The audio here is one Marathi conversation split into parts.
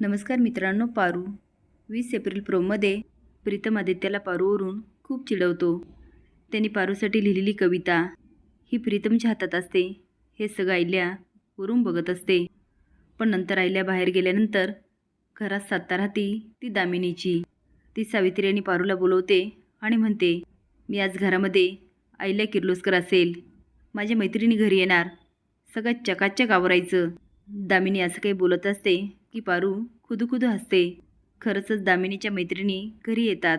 नमस्कार मित्रांनो पारू. वीस एप्रिल प्रोमध्ये प्रीतम आदित्याला पारूवरून खूप चिडवतो. त्यांनी पारूसाठी लिहिलेली कविता ही प्रीतमच्या हातात असते हे सगळं आयल्या वरून बघत असते. पण नंतर आयल्या बाहेर गेल्यानंतर घरात साता राहती ती दामिनीची. ती सावित्री आणि पारूला बोलवते आणि म्हणते मी आज घरामध्ये आयल्या किर्लोस्कर असेल. माझ्या मैत्रिणी घरी येणार. सगळं चकाचक आवरायचं. दामिनी असं काही बोलत असते की पारू खुदखुद हसते. खरंचच दामिनीच्या मैत्रिणी घरी येतात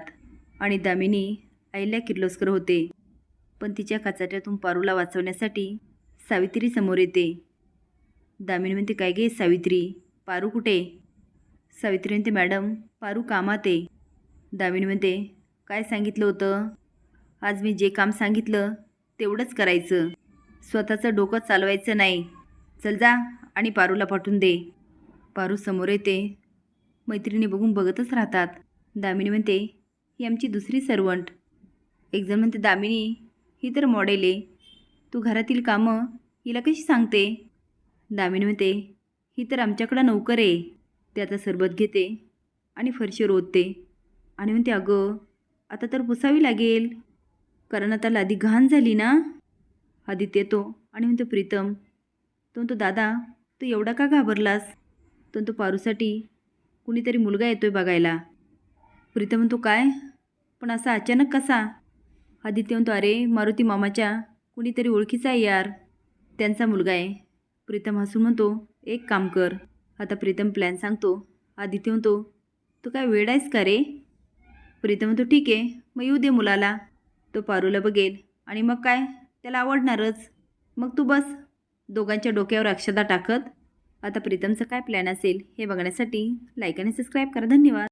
आणि दामिनी आईला किर्लोस्कर होते. पण तिच्या काचाट्यातून पारूला वाचवण्यासाठी सावित्री समोर येते. दामिनी म्हणते काय गे सावित्री? पारू कुठे? सावित्री म्हणते मॅडम पारू कामात आहे. दामिनी म्हणते काय सांगितलं होतं? आज मी जे काम सांगितलं तेवढंच करायचं. स्वतःचं डोकं चालवायचं नाही. चल जा आणि पारूला पाठवून दे. पारू समोर येते. मैत्रिणी बघून बघतच राहतात. दामिनी म्हणते ही आमची दुसरी सर्वंट एकजण म्हणते दामिनी ही तर मॉडेल आहे. तू घरातील कामं हिला कशी सांगते? दामिनी म्हणते ही तर आमच्याकडं नौकर आहे. ते आता सरबत घेते आणि फरशी रोधते आणि म्हणते अगं आता तर पुसावी लागेल. कारण आता लादी घाण झाली ना? आदित्य येतो आणि म्हणतो प्रीतम तो म्हणतो दादा तू एवढा का घाबरलास? तो पारूसाठी कुणीतरी मुलगा येतोय बघायला. प्रीतम म्हणतो काय? पण असा अचानक कसा? आदित्य म्हणतो अरे मारुती मामाच्या कुणीतरी ओळखीचा आहे यार. त्यांचा मुलगा आहे. प्रीतम हसून म्हणतो एक काम कर. आता प्रीतम प्लॅन सांगतो. आदित्य म्हणतो तू काय वेळ आहेस का रे? प्रीतम म्हणतो ठीक आहे मग येऊ दे मुलाला. तो पारूला बघेल. आणि मग काय? त्याला आवडणारच. मग तू बस. दोघांच्या डोक्यावर अक्षदा टाकत आता प्रीतमचा काय प्लॅन असेल हे बघण्यासाठी लाईक आणि सबस्क्राईब करा. धन्यवाद.